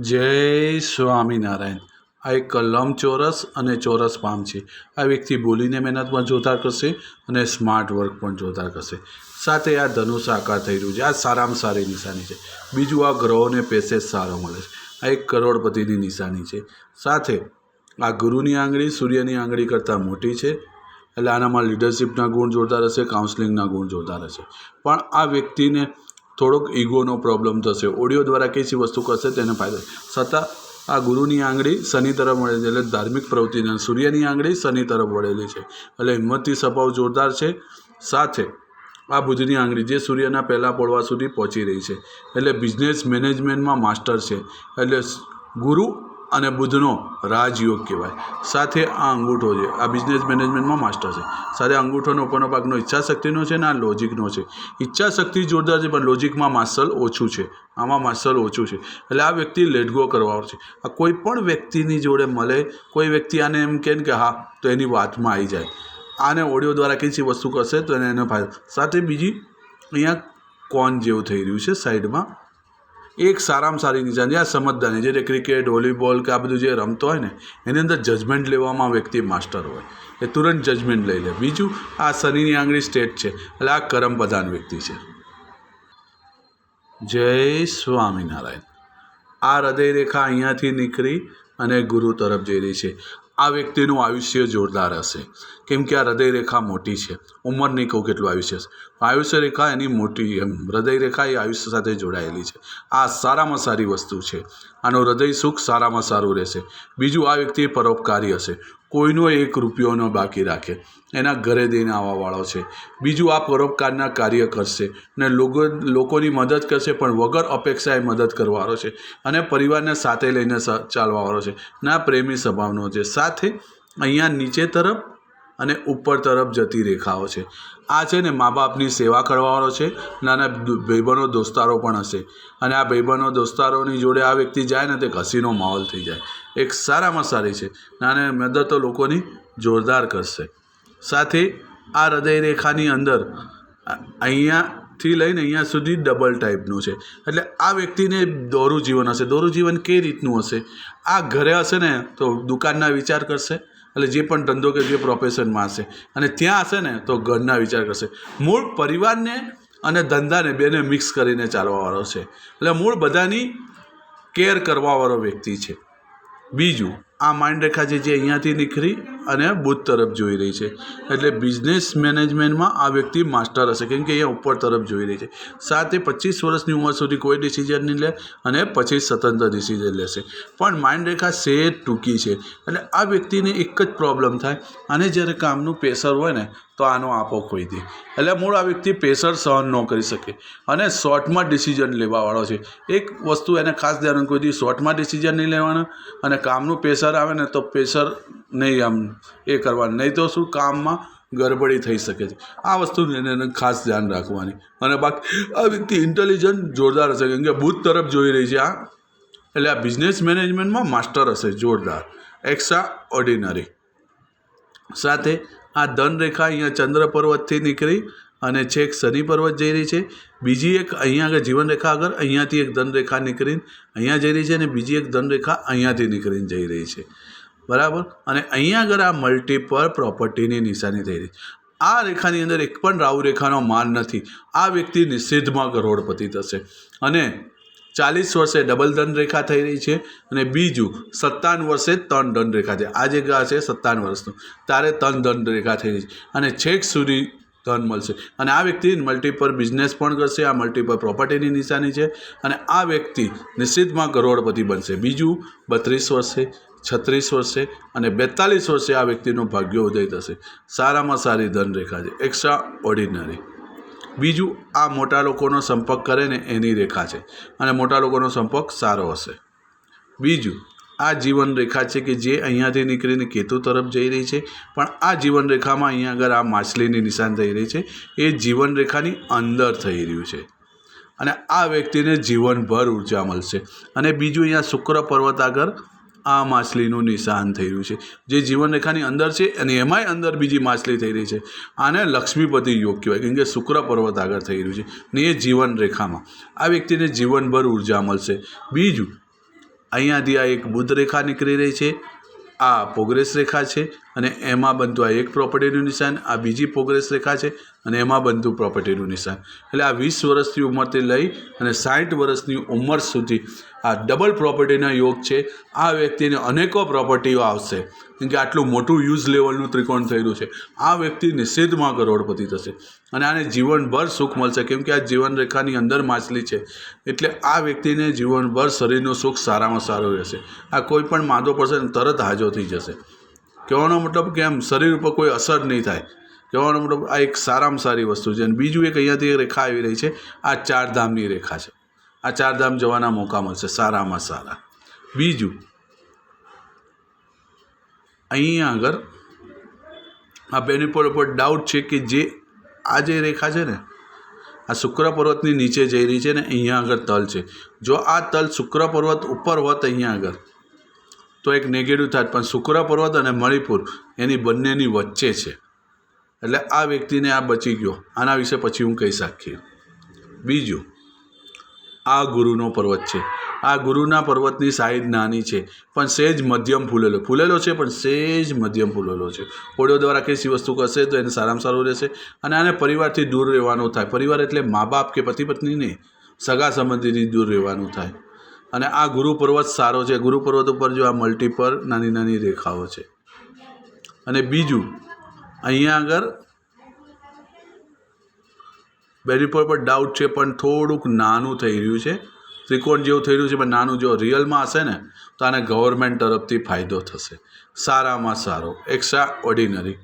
જય સ્વામિનારાયણ. આ એક લંબચોરસ અને ચોરસ પામ છે. આ વ્યક્તિ બોલીને મહેનત પણ જોરદાર કરશે અને સ્માર્ટ વર્ક પણ જોતા કરશે. સાથે આ ધનુષ આકાર થઈ રહ્યું છે. આ સારામાં સારી નિશાની છે. બીજું આ ગ્રહોને પેસેજ સારો મળે છે. આ એક કરોડપતિની નિશાની છે. સાથે આ ગુરુની આંગળી સૂર્યની આંગળી કરતાં મોટી છે. એટલે આનામાં લીડરશિપના ગુણ જોરદાર હશે કાઉન્સલિંગના ગુણ જોરદાર હશે. પણ આ વ્યક્તિને થોડોક ઈગોનો પ્રોબ્લેમ થશે. ઓડિયો દ્વારા કઈ વસ્તુ કરશે તેને ફાયદો છતાં આ ગુરુની આંગળી શનિ તરફ મળેલી એટલે ધાર્મિક પ્રવૃત્તિને સૂર્યની આંગળી શનિ તરફ વળેલી છે. એટલે હિંમતથી સ્વભાવ જોરદાર છે. સાથે આ બુધની આંગળી જે સૂર્યના પહેલાં પડવા સુધી પહોંચી રહી છે. એટલે બિઝનેસ મેનેજમેન્ટમાં માસ્ટર છે. એટલે ગુરુ અને બુધનો રાજયોગ કહેવાય. સાથે આ અંગૂઠો છે. આ બિઝનેસ મેનેજમેન્ટમાં માસ્ટર છે. સાથે અંગૂઠોનો ઉપરનો ભાગનો ઈચ્છાશક્તિનો છે ને આ લોજિકનો છે. ઈચ્છાશક્તિ જોરદાર છે, પણ લોજિકમાં માસલ ઓછું છે. આમાં માસલ ઓછું છે. એટલે આ વ્યક્તિ લેટગો કરવાનો છે. આ કોઈ પણ વ્યક્તિની જોડે મળે, કોઈ વ્યક્તિ આને એમ કહે કે, હા, તો એની વાતમાં આવી જાય. આને ઓડિયો દ્વારા કઈ વસ્તુ કરશે તો એને એનો ફાયદો. સાથે બીજી અહીંયા કોન જેવું થઈ રહ્યું છે સાઈડમાં એક સારામાં સારી નિશાની આ સમજદારની જે ક્રિકેટ વોલીબોલ કે આ બધું જે રમતો હોય ને, એની અંદર જજમેન્ટ લેવામાં વ્યક્તિ માસ્ટર હોય. એ તુરંત જજમેન્ટ લઈ લે. બીજું, આ શનિની આંગળી સ્ટેટ છે. એટલે આ કરમ પ્રધાન વ્યક્તિ છે. જય સ્વામિનારાયણ. આ હૃદય રેખા અહીંયાથી નીકળી અને ગુરુ તરફ જઈ રહી છે. આ વ્યક્તિનું આયુષ્ય જોરદાર હશે. કેમ કે આ હૃદય રેખા મોટી છે. ઉંમર નહીં કહું કેટલું આયુષ્ય છે. આયુષ્ય રેખા એની મોટી એમ હૃદય રેખા એ આયુષ્ય સાથે જોડાયેલી છે. આ સારામાં સારી વસ્તુ છે. આનું હૃદય સુખ સારામાં સારું રહેશે. બીજું આ વ્યક્તિ પરોપકારી હશે. કોઈનો એક રૂપિયો બાકી રાખે. એના ઘરે દઈને આવવાવાળો છે. બીજું આ પરોપકારના કાર્ય કરશે ને લોકો, લોકોની મદદ કરશે પણ વગર અપેક્ષાએ મદદ કરવાવાળો છે અને પરિવારને સાથે લઈને ચાલવાવાળો છે. ના પ્રેમી સ્વભાવનો છે. સાથે અહીંયા નીચે તરફ અને ઉપર તરફ જતી રેખાઓ છે. આ છે ને મા બાપની સેવા કરવાનો છે નાના ભાઈબંધો, દોસ્તારો પણ હશે. અને આ ભાઈબંધો, દોસ્તારોની જોડે આ વ્યક્તિ જાય ને તે ઘસીનો માહોલ થઈ જાય. એક સારામાં સારી છે અને મદદ તો લોકોની જોરદાર કરશે. સાથે આ હૃદય રેખાની અંદર અહીંયાથી લઈને અહીંયા સુધી ડબલ ટાઈપનું છે. એટલે આ વ્યક્તિને દોરું જીવન હશે. દોરું જીવન કઈ રીતનું હશે? આ ઘરે હશે ને તો દુકાનના વિચાર કરશે? એટલે જે પણ ધંધો કે જે પ્રોફેશનમાં હશે. અને ત્યાં હશે ને, તો ઘરના વિચાર કરશે. મૂળ પરિવારને અને ધંધાને બેને મિક્સ કરીને ચાલવાવાળો છે. એટલે મૂળ બધાની કેર કરવાવાળો વ્યક્તિ છે. બીજું, આ માઇન્ડ રેખા છે જે અહીંયાથી નીકળી અને બુધ તરફ જોઈ રહી છે. એટલે બિઝનેસ મેનેજમેન્ટમાં આ વ્યક્તિ માસ્ટર હશે. કેમ કે એ ઉપર તરફ જોઈ રહી છે. સાતે પચીસ વર્ષની ઉંમર સુધી કોઈ ડિસિઝન નહીં લે અને પછી સ્વતંત્ર ડિસિઝન લેશે. પણ માઇન્ડ રેખા સેજ ટૂંકી છે. એટલે આ વ્યક્તિને એક જ પ્રોબ્લેમ થાય. અને જ્યારે કામનું પ્રેશર હોય ને, તો આનો આપો ખોઈ દે. એટલે મૂળ આ વ્યક્તિ પ્રેશર સહન ન કરી શકે. અને શોર્ટમાં ડિસિઝન લેવાવાળો છે. એક વસ્તુ એને ખાસ ધ્યાન કોઈ દી શોર્ટમાં ડિસિઝન નહીં લેવાના. અને કામનું પ્રેશર આવે ને, તો પ્રેશર નહીં આમ એ કરવાનું. નહીં તો શું કામમાં ગડબડી થઈ શકે છે. આ વસ્તુને ખાસ ધ્યાન રાખવાની. અને બાકી આ વ્યક્તિ ઇન્ટેલિજન્ટ જોરદાર હશે. કેમ કે બુધ તરફ જોઈ રહી છે આ એટલે આ બિઝનેસ મેનેજમેન્ટમાં માસ્ટર હશે, જોરદાર. એક્સ્ટ્રા ઓર્ડિનરી સાથે આ ધનરેખા અહીંયા ચંદ્ર પર્વતથી નીકળી અને છેક શનિ પર્વત જઈ રહી છે. બીજી એક અહીંયા આગળ જીવનરેખા આગળ, અહીંયાથી એક ધનરેખા નીકળીને અહીંયા જઈ રહી છે અને બીજી એક ધનરેખા અહીંયાથી નીકળીને જઈ રહી છે. બરાબર? અને અહીંયા આગળ આ મલ્ટીપલ પ્રોપર્ટીની નિશાની થઈ રહી. આ રેખાની અંદર એક પણ રાહુ રેખાનો માન નથી. આ વ્યક્તિ નિષેધમાં કરોડપતિ થશે. અને ચાલીસ વર્ષે ડબલ ધન રેખા થઈ રહી છે અને બીજું સત્તાવન વર્ષે ત્રણ ધન રેખા છે. આ જે ગ્રહ છે સત્તાવન વર્ષનું. તારે ત્રણ ધન રેખા થઈ રહી છે. અને છેક સુધી ધન મળશે. અને આ વ્યક્તિ મલ્ટીપલ બિઝનેસ પણ કરશે. આ મલ્ટીપલ પ્રોપર્ટીની નિશાની છે. અને આ વ્યક્તિ નિશ્ચિતમાં કરોડપતિ બનશે. બીજું, બત્રીસ વર્ષે છત્રીસ વર્ષે અને બેતાલીસ વર્ષે આ વ્યક્તિનો ભાગ્યોદય થશે. સારામાં સારી ધન રેખા છે. એક્સ્ટ્રા ઓર્ડિનરી બીજું, આ મોટા લોકોનો સંપર્ક કરે ને એની રેખા છે. અને મોટા લોકોનો સંપર્ક સારો હશે. બીજું, આ જીવન રેખા છે કે જે અહીંયાથી નીકળીને કેતુ તરફ જઈ રહી છે, પણ આ જીવન રેખામાં અહીંયા આગળ આ માછલીની નિશાન થઈ રહી છે. એ જીવન રેખાની અંદર થઈ રહ્યું છે. અને આ વ્યક્તિને જીવનભર ઊર્જા મળશે. અને બીજું, અહીંયા શુક્ર પર્વત આગળ આ માછલીનું નિશાન થઈ રહ્યું છે. જે જીવનરેખાની અંદર છે અને એમાંય અંદર બીજી માછલી થઈ રહી છે. આને લક્ષ્મીપતિ યોગ કહેવાય કેમ કે શુક્ર પર્વત આગળ થઈ રહ્યું છે ને એ જીવન રેખામાં આ વ્યક્તિને જીવનભર ઊર્જા મળશે. બીજું, અહીંયાથી આ એક બુદ્ધ રેખા નીકળી રહી છે. આ પ્રોગ્રેસ રેખા છે. અને એમાં બનતું આ એક પ્રોપર્ટીનું નિશાન, આ બીજી પ્રોગ્રેસ રેખા છે અને એમાં બનતું પ્રોપર્ટીનું નિશાન. એટલે આ વીસ વર્ષની ઉંમરથી લઈ અને સાઠ વર્ષની ઉંમર સુધી આ ડબલ પ્રોપર્ટીના યોગ છે. આ વ્યક્તિને અનેકો પ્રોપર્ટીઓ આવશે. કેમ કે આટલું મોટું યુઝ લેવલનું ત્રિકોણ થયેલું છે. આ વ્યક્તિ નિષેધમાં કરોડપતિ થશે. અને આને જીવનભર સુખ મળશે. કેમ કે આ જીવન રેખાની અંદર માછલી છે. એટલે આ વ્યક્તિને જીવનભર શરીરનું સુખ સારામાં સારું રહેશે. આ કોઈ પણ માંદો પડશે તરત હાજો થઈ જશે. કહેવાનો મતલબ કે એમ શરીર ઉપર કોઈ અસર નહીં થાય. કહેવાનો મતલબ આ એક સારામાં સારી વસ્તુ છે. અને બીજું એક અહીંયાથી રેખા આવી રહી છે. આ ચારધામની રેખા છે. આ ચારધામ જવાના મોકા મળશે. સારામાં સારા. બીજું, અહીંયા આગળ આ બેની પર ઉપર ડાઉટ છે કે જે આ જે રેખા છે ને, આ શુક્ર પર્વતની નીચે જઈ રહી છે ને અહીંયા આગળ તલ છે. જો આ તલ શુક્ર પર્વત ઉપર હોત અહીંયા આગળ તો એક નેગેટિવ થાત પણ શુક્ર પર્વત અને મણિપુર એની બંનેની વચ્ચે છે. એટલે આ વ્યક્તિને આ બચી ગયો. આના વિશે પછી હું કહી શકીએ. બીજું, આ ગુરુનો પર્વત છે. આ ગુરુના પર્વતની સાઈઝ નાની છે. પણ સેજ મધ્યમ ફૂલેલો. ફૂલેલો છે, પણ સેજ મધ્યમ ફૂલેલો છે. ઓડિયો દ્વારા કઈ વસ્તુ કરશે તો એને સારામાં સારું રહેશે. અને આને પરિવારથી દૂર રહેવાનું થાય. પરિવાર એટલે મા બાપ કે પતિ પત્ની નહીં. સગા સંબંધીથી દૂર રહેવાનું થાય. અને આ ગુરુ પર્વત સારો છે. ગુરુ પર્વત ઉપર જો આ મલ્ટી નાની નાની રેખાઓ છે. અને બીજું, અહીંયા આગળ બેરીપોર પર ડાઉટ છે, પણ થોડુંક નાનું થઈ રહ્યું છે. ત્રિકોણ જેવું થઈ રહ્યું છે, પણ નાનું જો રિયલમાં હશે ને, તો આને ગવર્મેન્ટ તરફથી ફાયદો થશે. સારામાં સારો એક્સ્ટ્રા ઓર્ડિનરી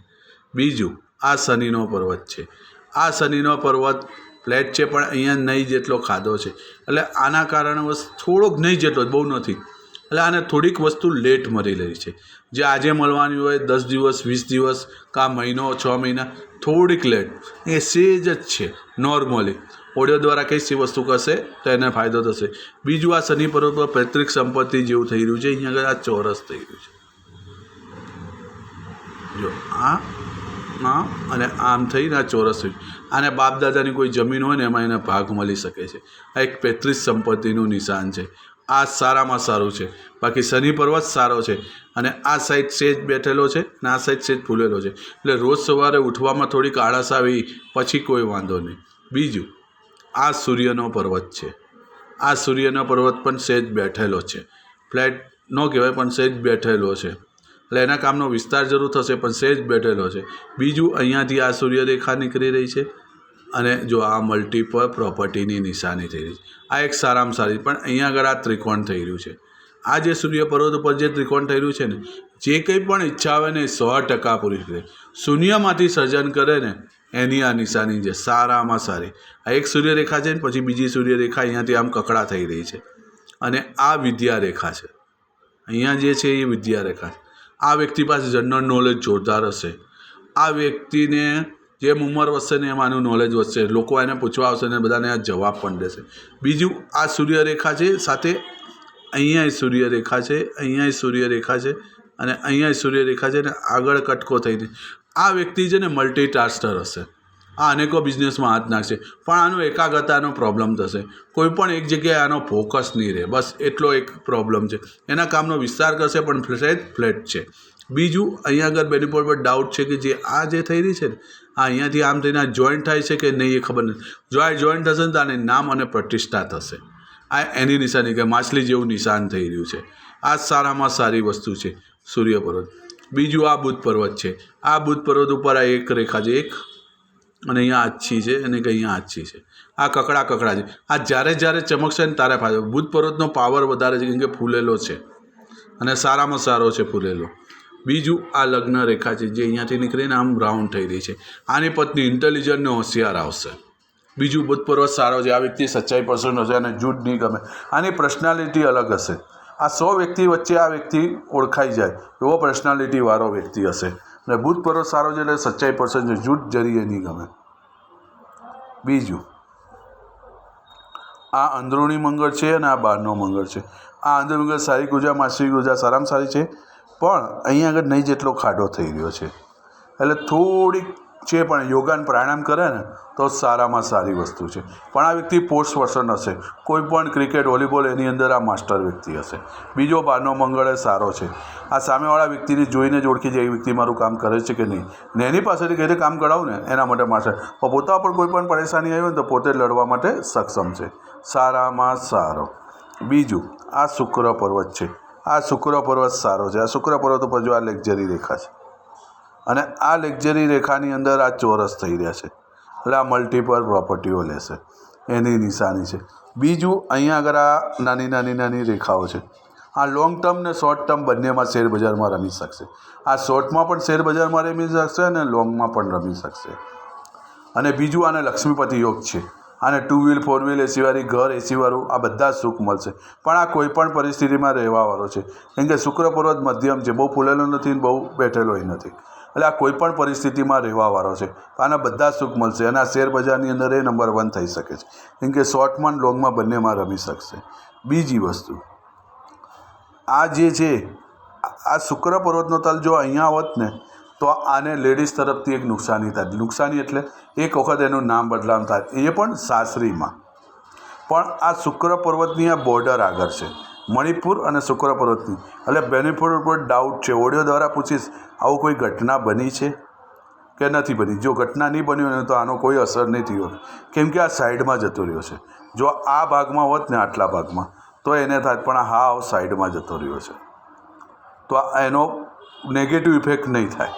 બીજું, આ શનિનો પર્વત છે. આ શનિનો પર્વત ફ્લેટ છે, પણ અહીંયા નહીં જેટલો ખાધો છે. એટલે આના કારણે બસ થોડોક નહીં જેટલો બહુ નથી. એટલે આને થોડીક વસ્તુ લેટ મળી રહી છે. જે આજે મળવાની હોય, દસ દિવસ, વીસ દિવસ, કા મહિનો, છ મહિના, થોડીક લેટ. એ સેજ જ છે નોર્મલી ઓડિયો દ્વારા કઈ સી વસ્તુ કરશે, તો એને ફાયદો થશે. બીજું આ શનિ પર્વત પર પૈતૃક સંપત્તિ જેવું થઈ રહ્યું છે, અહીંયા આગળ આ ચોરસ થઈ રહ્યું છે. જો, આ આ અને આમ થઈને આ ચોરસ થયું આને બાપ દાદાની કોઈ જમીન હોય ને, એમાં એને ભાગ મળી શકે છે. આ એક પેત્રીસ સંપત્તિનું નિશાન છે. આ સારામાં સારું છે. બાકી શનિ પર્વત સારો છે. અને આ સાઈડ સેજ બેઠેલો છે અને આ સાઈડ સેજ ફૂલેલો છે. એટલે રોજ સવારે ઉઠવામાં થોડીક આળસ આવી, પછી કોઈ વાંધો નહીં. બીજું, આ સૂર્યનો પર્વત છે. આ સૂર્યનો પર્વત પણ સેજ બેઠેલો છે. ફ્લેટ ન કહેવાય, પણ સેજ બેઠેલો છે. એટલે એના કામનો વિસ્તાર જરૂર થશે, પણ સેજ બેઠેલો છે. બીજું અહીંયાથી આ સૂર્યરેખા નીકળી રહી છે અને જો આ મલ્ટીપલ પ્રોપર્ટીની નિશાની થઈ રહી છે. આ એક સારામાં સારી, પણ અહીંયા આગળ આ ત્રિકોણ થઈ રહ્યું છે. આ જે સૂર્ય પર્વત ઉપર જે ત્રિકોણ થઈ રહ્યું છે ને, જે કંઈ પણ ઈચ્છા આવે ને સો ટકા પૂરી કરે. શૂન્યમાંથી સર્જન કરે ને, એની આ નિશાની છે, સારામાં સારી. આ એક સૂર્યરેખા છે ને, પછી બીજી સૂર્યરેખા અહીંયાથી આમ કકડા થઈ રહી છે. અને આ વિદ્યારેખા છે. અહીંયા જે છે એ વિદ્યા રેખા છે. આ વ્યક્તિ પાસે જનરલ નોલેજ જોરદાર હશે. આ વ્યક્તિને જેમ ઉંમર વધશે ને એમ આનું નોલેજ વધશે. લોકો એને પૂછવા આવશે ને બધાને આ જવાબ પણ દેશે. બીજું, આ સૂર્યરેખા છે, સાથે અહીંયા સૂર્યરેખા છે અહીંયા સૂર્યરેખા છે અને અહીંયા સૂર્યરેખા છે ને આગળ કટકો થઈને. આ વ્યક્તિ છે ને મલ્ટીટાસ્કર હશે. આ અનેકો બિઝનેસમાં હાથ નાખશે. પણ આનો એકાગ્રતાનો પ્રોબ્લેમ થશે. કોઈ પણ એક જગ્યાએ આનો ફોકસ નહીં રહે. બસ એટલો એક પ્રોબ્લેમ છે. એના કામનો વિસ્તાર કરશે, પણ ફ્લેટ ફ્લેટ છે. બીજું, અહીંયા આગળ બેનિપોલ પર ડાઉટ છે કે જે આ જે થઈ રહી છે ને, આ અહીંયાથી આમ થઈને આ જોઈન્ટ થાય છે કે નહીં એ ખબર નથી. જો આ જોઈન્ટ થશે ને તો આને નામ અને પ્રતિષ્ઠા થશે. આ એની નિશાની કે માછલી જેવું નિશાન થઈ રહ્યું છે. આ સારામાં સારી વસ્તુ છે. સૂર્ય પર્વત. બીજું આ બુધ પર્વત છે. આ બુધ પર્વત ઉપર આ એક રેખા છે. એક અને અહીંયા આછી છે અને એક અહીંયા આછી છે. આ કકડા કકડા છે. આ જ્યારે જ્યારે ચમકશે ને તારે ફાયદો બુધ પર્વતનો પાવર વધારે છે કેમ કે ફૂલેલો છે. અને સારામાં સારો છે ફૂલેલો. બીજું આ લગ્ન રેખા છે જે અહીંયાથી નીકળીને આમ રાઉન્ડ થઈ રહી છે. આની પત્ની ઇન્ટેલિજન્ટ ને હોશિયાર આવશે. બીજું બુધ પર્વત સારો છે. આ વ્યક્તિ સચ્ચાઈ પસંદ હશે અને જૂઠ નહીં ગમે. આની પર્સનાલિટી અલગ હશે. આ સો વ્યક્તિ વચ્ચે આ વ્યક્તિ ઓળખાઈ જાય. એવો પર્સનાલિટી વાળો વ્યક્તિ હશે. અને પર્વત સારો છે એટલે સચ્ચાઈ પસંદ છે. જૂઠ જરીએ નહીં ગમે. બીજું, આ અંદરૂણી મંગળ છે અને આ બહારનો મંગળ છે. આ અંદર મંગળ સારી ગુજા માસિક ગુજા સારામાં સારી છે. પણ અહીંયા આગળ નહીં જેટલો ખાડો થઈ રહ્યો છે. એટલે થોડીક છે પણ યોગાન પ્રાણાયામ કરે ને, તો સારામાં સારી વસ્તુ છે. પણ આ વ્યક્તિ પોસ્ટ પર્સન હશે. કોઈ પણ ક્રિકેટ, વોલીબોલ એની અંદર આ માસ્ટર વ્યક્તિ હશે. બીજો બારનો મંગળ એ સારો છે. આ સામેવાળા વ્યક્તિને જોઈને જ ઓળખી જાય એ વ્યક્તિ મારું કામ કરે છે કે નહીં. ને એની પાસેથી કઈ રીતે કામ કરાવું ને, એના માટે માસ્ટર. પણ પોતા પણ કોઈ પણ પરેશાની આવી હોય તો પોતે લડવા માટે સક્ષમ છે. સારામાં સારો. બીજું, આ શુક્ર પર્વત છે. આ શુક્ર પર્વત સારો છે. આ શુક્ર પર્વત ઉપર જો આ લેક્ઝરી રેખા છે અને આ લેક્ઝરી રેખાની અંદર આ ચોરસ થઈ રહ્યા છે. એટલે આ મલ્ટિપલ પ્રોપર્ટીઓ લેશે. એની નિશાની છે. બીજું અહીંયા આગળ આ નાની નાની નાની રેખાઓ છે. આ લોંગ ટર્મ ને શોર્ટ ટર્મ બંનેમાં શેરબજારમાં રમી શકશે. આ શોર્ટમાં પણ શેરબજારમાં રમી શકશે અને લોંગમાં પણ રમી શકશે. અને બીજું આને લક્ષ્મીપતિ યોગ છે. આને ટુ વ્હીલ ફોર વ્હીલ એસીવાળી ઘર એસીવાળું આ બધા જ સુખ મળશે. પણ આ કોઈપણ પરિસ્થિતિમાં રહેવાવાળો છે. કેમ કે શુક્ર પર્વત મધ્યમ છે. બહુ ફૂલેલો નથી બહુ બેઠેલોય નથી. એટલે આ કોઈ પણ પરિસ્થિતિમાં રહેવાવાળો છે. આના બધા સુખ મળશે અને આ શેરબજારની અંદર એ નંબર વન થઈ શકે છે. કેમ કે શોર્ટમાં લોંગમાં બંનેમાં રમી શકશે. બીજી વસ્તુ, આ જે છે, આ શુક્ર પર્વતનો તલ જો અહીંયા હોત ને, તો આને લેડીઝ તરફથી એક નુકસાની થાય. નુકસાની એટલે એક વખત એનું નામ બદલામ થાય. એ પણ સાસરીમાં. પણ આ શુક્ર પર્વતની આ બોર્ડર આગળ છે. મણિપુર અને શુક્ર પર્વતની. એટલે બેનિફિટ ઉપર ડાઉટ છે. ઓડિયો દ્વારા પૂછીશ, આવું કોઈ ઘટના બની છે? કે નથી બની? જો ઘટના નહીં બની હોય તો આનો કોઈ અસર નહીં થયો કેમ કે આ સાઈડમાં જતો રહ્યો છે. જો આ ભાગમાં હોત ને આટલા ભાગમાં, તો એને થાય, પણ આ હાવ સાઈડમાં જતો રહ્યો છે. તો એનો નેગેટિવ ઇફેક્ટ નહીં થાય.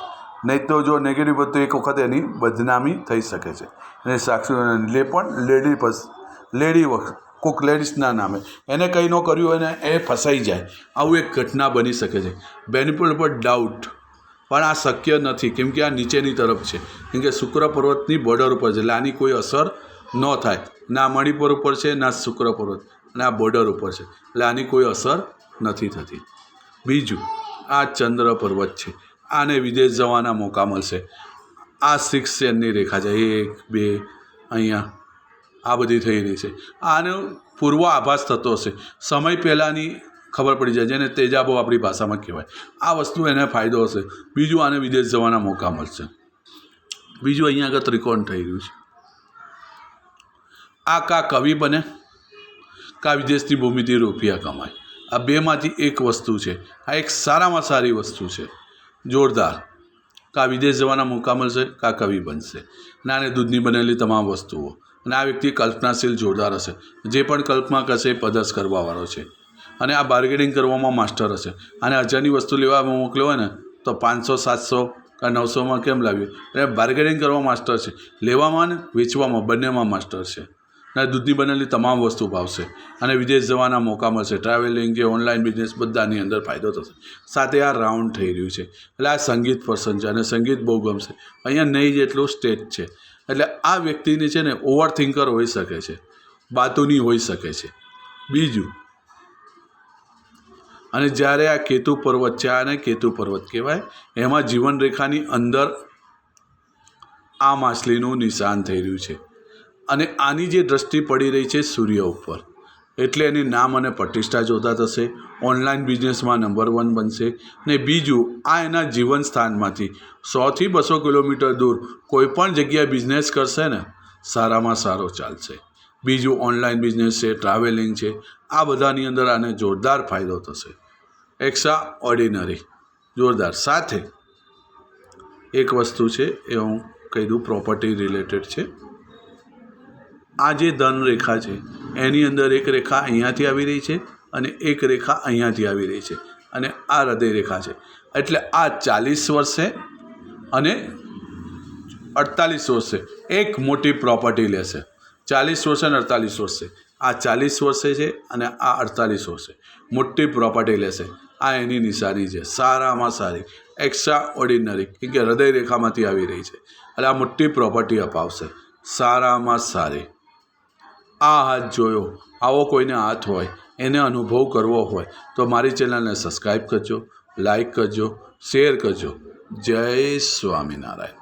નહીં તો જો નેગેટિવ હોય તો એક વખત એની બદનામી થઈ શકે છે. અને સાક્ષી લે પણ લેડી પસ લેડી વખત કોઈક લેડીઝના નામે. એને કંઈ ન કર્યું હોય ને એ ફસાઈ જાય. આવું એક ઘટના બની શકે છે. બેનિફિટ ઉપર ડાઉટ પણ આ શક્ય નથી, કેમ કે આ નીચેની તરફ છે. કેમ કે શુક્ર પર્વતની બોર્ડર ઉપર છે, એટલે આની કોઈ અસર ન થાય. ના મણિપુર ઉપર છે, ના શુક્ર પર્વત. અને આ બોર્ડર ઉપર છે. એટલે આની કોઈ અસર નથી થતી. બીજું, આ ચંદ્ર પર્વત છે. આને વિદેશ જવાના મોકા મળશે. આ સિક્સ સેનની રેખા છે. એક, બે, અહીંયા. આ બધી થઈ રહી છે. આનો પૂર્વ આભાસ થતો હશે. સમય પહેલાંની ખબર પડી જાય, જેને તેજાબો આપણી ભાષામાં કહેવાય. આ વસ્તુ એને ફાયદો હશે. બીજું આને વિદેશ જવાના મોકા મળશે. બીજું અહીંયા આગળ ત્રિકોણ થઈ રહ્યું છે. આ કા કવિ બને? કા વિદેશની ભૂમિથી રૂપિયા કમાય? આ બેમાંથી એક વસ્તુ છે. આ એક સારામાં સારી વસ્તુ છે. જોરદાર. કા વિદેશ જવાના મોકા મળશે, કા કવિ બનશે. નાને દૂધની બનેલી તમામ વસ્તુઓ. અને આ વ્યક્તિ કલ્પનાશીલ જોરદાર હશે. જે પણ કલ્પના કરશે એ પદસ કરવાવાળો છે. અને આ બાર્ગેનિંગ કરવામાં માસ્ટર હશે. અને હજારની વસ્તુ લેવા મોકલ્યો હોય ને, તો પાંચસો, સાતસો કે નવસોમાં કેમ લાવ્યું? એટલે બાર્ગેનિંગ કરવા માસ્ટર છે. લેવામાં ને વેચવામાં બંનેમાં માસ્ટર છે. અને દૂધની બનેલી તમામ વસ્તુ ભાવશે. અને વિદેશ જવાના મોકા મળશે. ટ્રાવેલિંગ કે ઓનલાઈન બિઝનેસ બધાની અંદર ફાયદો થશે. સાથે આ રાઉન્ડ થઈ રહ્યું છે. એટલે આ સંગીત પર્સન છે અને સંગીત બહુ ગમશે. અહીંયા નહીં જેટલું સ્ટેજ છે. એટલે આ વ્યક્તિની છે ને ઓવર થિંકર હોઈ શકે છે, બાતુની હોઈ શકે છે. બીજું, અને જ્યારે આ કેતુ પર્વત છે, આને કેતુ પર્વત કહેવાય, એમાં જીવનરેખાની અંદર આ માછલીનું નિશાન થઈ રહ્યું છે. અને આની જે દ્રષ્ટિ પડી રહી છે સૂર્ય ઉપર, એટલે એની નામ અને પ્રતિષ્ઠા જોતા થશે ઓનલાઈન બિઝનેસમાં નંબર વન બનશે, ને બીજું, આ એના જીવન સ્થાનમાંથી સોથી બસો કિલોમીટર દૂર કોઈ પણ જગ્યાએ બિઝનેસ કરશે ને, સારામાં સારો ચાલશે. બીજું ઓનલાઈન બિઝનેસ છે ટ્રાવેલિંગ છે, આ બધાની અંદર આને જોરદાર ફાયદો થશે. એક્સ્ટ્રા ઓર્ડિનરી જોરદાર. સાથે એક વસ્તુ છે, એ હું કહી દઉં પ્રોપર્ટી રિલેટેડ છે. આ જે ધન રેખા છે, એની અંદર એક રેખા અહીંયાથી આવી રહી છે અને એક રેખા અહીંયાથી આવી રહી છે. અને આ હૃદય રેખા છે. એટલે આ ચાલીસ વર્ષે અને અડતાલીસ વર્ષે. એક મોટી પ્રોપર્ટી લેશે. ચાલીસ વર્ષે અને અડતાલીસ વર્ષે. આ ચાલીસ વર્ષે છે અને આ અડતાલીસ વર્ષે. મોટી પ્રોપર્ટી લેશે. આ એની નિશાની છે. સારામાં સારી. એક્સ્ટ્રા ઓર્ડિનરી કેમ કે હૃદય રેખામાંથી આવી રહી છે. એટલે આ મોટી પ્રોપર્ટી અપાવશે. સારામાં સારી. આ હાથ જોયો. આવો કોઈને હાથ હોય, એને અનુભવ કરવો હોય, તો મારી ચેનલને સબસ્ક્રાઈબ કરજો લાઈક કરજો શેર કરજો. જય સ્વામિનારાયણ.